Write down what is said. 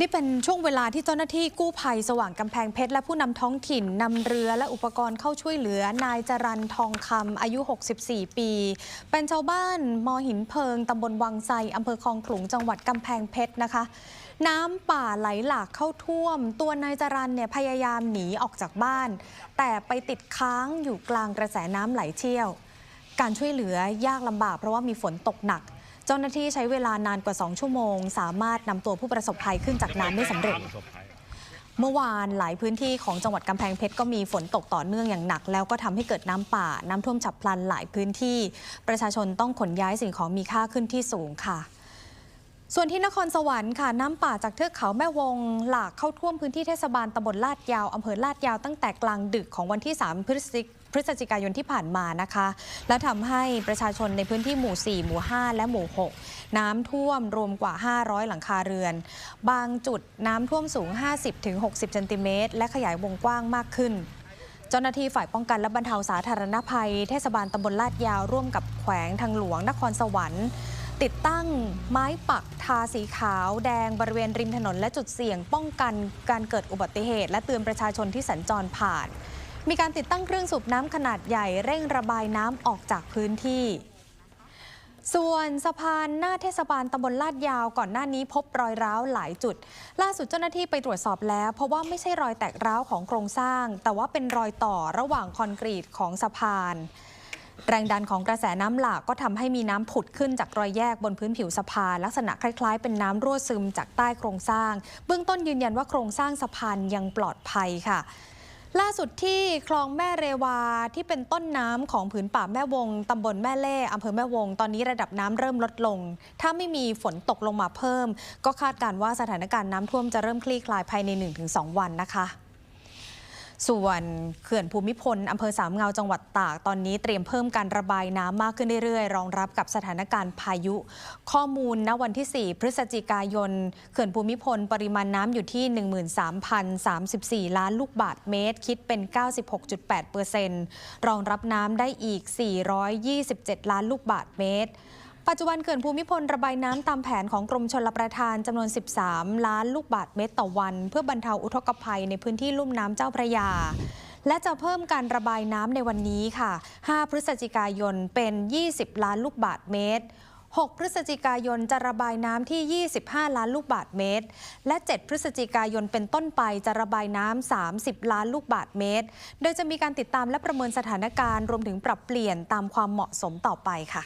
นี่เป็นช่วงเวลาที่เจ้าหน้าที่กู้ภัยสว่างกำแพงเพชร และผู้นำท้องถิ่นนำเรือและอุปกรณ์เข้าช่วยเหลือ นายจรันทองคำอายุ 64 ปี เป็นชาวบ้านมอหินเพิงตำบลวังไซอำเภอคลองขลุงจังหวัดกำแพงเพชรนะคะ น้ำป่าไหลหลากเข้าท่วม ตัวนายจรันเนี่ยพยายามหนีออกจากบ้าน แต่ไปติดค้างอยู่กลางกระแสน้ำไหลเชี่ยว การช่วยเหลือยากลำบากเพราะว่ามีฝนตกหนัก เจ้าหน้าที่ใช้เวลานานกว่า 2 ชั่วโมง สามารถนำตัวผู้ประสบภัยขึ้นจากน้ำได้สำเร็จ เมื่อวานหลายพื้นที่ของจังหวัดกำแพงเพชรก็มีฝนตกต่อเนื่องอย่างหนัก แล้วก็ทำให้เกิดน้ำป่า น้ำท่วมฉับพลันหลายพื้นที่ ประชาชนต้องขนย้ายสิ่งของมีค่าขึ้นที่สูงค่ะ ส่วนที่นครสวรรค์ค่ะน้ำป่าจากเทือกเขาแม่วง หลากเข้าท่วมพื้นที่เทศบาลตำบลลาดยาวอำเภอลาดยาวตั้งแต่กลางดึกของวันที่ 3 พฤศจิพฤศจิกายนที่ผ่านมานะคะ และทำให้ประชาชนในพื้นที่หมู่ 4 หมู่ 5 และหมู่ 6 น้ำท่วมรวมกว่า 500 หลังคาเรือน บางจุดน้ำท่วมสูง 50-60เซนติเมตรและขยายวงกว้างมากขึ้น เจ้าหน้าที่ฝ่ายป้องกันและบรรเทาสาธารณภัย เทศบาลตำบลลาดยาวร่วมกับแขวงทางหลวงนครสวรรค์ ติดตั้งไม้ปักทาสีขาวแดงบริเวณริมถนนและจุดเสี่ยงป้องกันการเกิดอุบัติเหตุ และเตือนประชาชนที่สัญจรผ่าน มีการติดตั้งเครื่องสูบน้ำขนาดใหญ่เร่งระบายน้ำออกจากพื้นที่ส่วนสะพานหน้าเทศบาลตำบลลาดยาวก่อนหน้านี้พบรอยร้าวหลายจุด ล่าสุดเจ้าหน้าที่ไปตรวจสอบแล้ว เพราะว่าไม่ใช่รอยแตกร้าวของโครงสร้าง แต่ว่าเป็นรอยต่อระหว่างคอนกรีตของสะพาน แรงดันของกระแสน้ำหลากก็ทำให้มีน้ำผุดขึ้นจากรอยแยกบนพื้นผิวสะพานลักษณะคล้ายๆ เป็นน้ำรั่วซึมจากใต้โครงสร้าง เบื้องต้นยืนยันว่าโครงสร้างสะพานยังปลอดภัยค่ะล่าสุดที่คลองแม่เรวาที่เป็นต้นน้ำของผืนป่าแม่วงตำบลแม่เล่อำเภอแม่วง ตอนนี้ระดับน้ำเริ่มลดลง ถ้าไม่มีฝนตกลงมาเพิ่ม ก็คาดการณ์ว่าสถานการณ์น้ำท่วมจะเริ่มคลี่คลายภายใน 1-2 วันนะคะ ส่วนเขื่อนภูมิพลอำเภอสามเงาจังหวัดตาก ตอนนี้เตรียมเพิ่มการระบายน้ำมากขึ้นเรื่อยๆ รองรับกับสถานการณ์พายุ ข้อมูลณวันที่ 4 พฤศจิกายน เขื่อนภูมิพลปริมาณน้ำอยู่ที่ 13,034 ล้านลูกบาทเมตร คิดเป็น 96.8%รองรับน้ำได้อีก 427 ล้านลูกบาทเมตร ปัจจุบันเขื่อนภูมิพลระบายน้ำตามแผนของกรมชลประทานจำนวน 13 ล้านลูกบาทเมตรต่อวัน เพื่อบรรเทาอุทกภัยในพื้นที่ลุ่มน้ำเจ้าพระยา และจะเพิ่มการระบายน้ำในวันนี้ค่ะ 5 พฤศจิกายนเป็น 20 ล้านลูกบาทเมตร 6 พฤศจิกายนจะระบายน้ำที่ 25 ล้านลูกบาทเมตร และ 7 พฤศจิกายนเป็นต้นไปจะระบายน้ำ 30 ล้านลูกบาทเมตร โดยจะมีการติดตามและประเมินสถานการณ์รวมถึงปรับเปลี่ยนตามความเหมาะสมต่อไปค่ะ